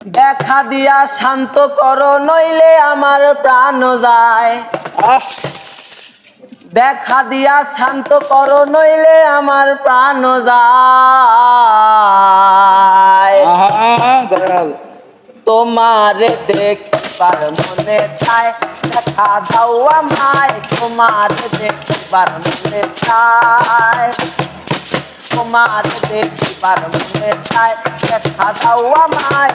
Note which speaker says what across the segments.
Speaker 1: দেখা দিয়া শান্ত করো, নইলে আমার প্রাণ যায়। দেখা দিয়া শান্ত করো, নইলে আমার প্রাণ যায়। তোমার দেখবার মনে চায়, দেখা দাও আমায়। তোমার দেখবার মনে চায়, তোমার দেখবার মনে চায়, দেখা দাও আমায়।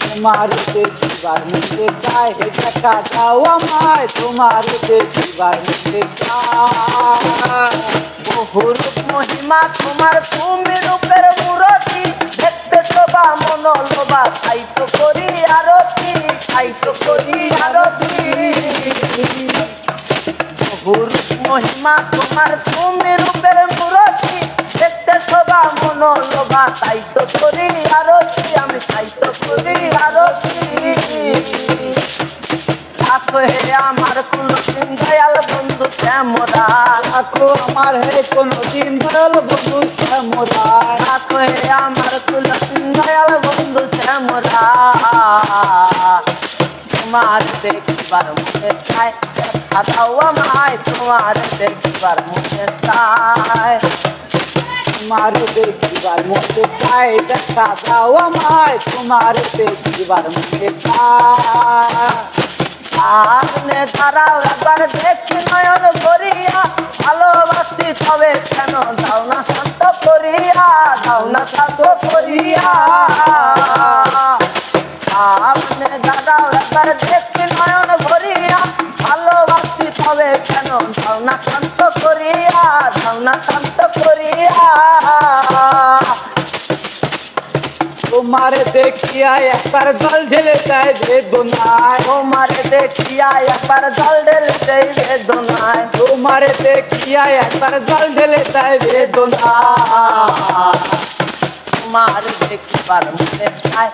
Speaker 2: তোমার দেখিবার মধ্যে চাই। দেখা দাও আমায়, তোমার দেখিবার মধ্যে চাই।
Speaker 1: বহুরূপ মহিমা, তোমার তুমি রূপের মূরতি। দেখতে শোভা মন লোবা তাই তো করি আরতি, তাই তো করি আরতি। বহুরূপ মহিমা, তোমার তুমি রূপের মূরতি। দেখতে শোভা মন লোবা তাই তো করি আরতি। আমার কুল দয়াল বন্ধু শ্যামরা
Speaker 2: রাখো আমার হে কোনো দিন দয়াল বন্ধু শ্যামরা
Speaker 1: আসো হে আমার কুল দয়াল বন্ধু শ্যামরা তোমার দেখবার মনে চায় দেখা দাও আমায় তোমার দেখবার মনে চায়
Speaker 2: তোমার দেখিবার মধ্যে চাই দেখা দাও আমায়, তোমার দেখিবার মধ্যে
Speaker 1: আগুনে ধারাও একবার দেখি নয়ন করিয়া, ভালোবাসি তবে কেন দাও না শান্ত করিয়া দাও না শান্ত করিয়া। আগুনে ধারাও একবার দেখি নয়ন ভরিয়া ভালোবাসি তবে কেন দাও না শান্ত করিয়া দাও না শান্ত
Speaker 2: তোমার দেখিয়া একবার জল ঢেলে যায় বেদনায়
Speaker 1: তোমার দেখিয়া একবার জল ঢেলে দেই বেদনায়
Speaker 2: তোমার দেখিয়া একবার জল ঢেলে যায় বেদনা
Speaker 1: তোমার দেখিবার মনে চায়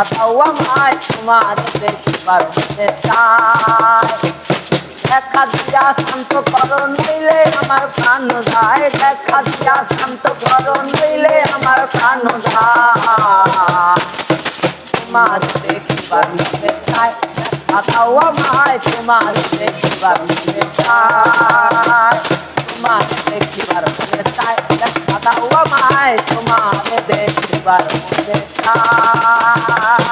Speaker 1: আদাও আমায় তোমার দেখিবার মনে চায়। দেখা দিয়া শান্ত করো, নইলে আমার প্রাণ যায়। দেখা দিয়া শান্ত করো তোমার দেখিবার চায় আদাও আমায় তোমার দেখিবার চায় তোমার দেখিবার দেখা দাও আমায় তোমার দেখিবার চায়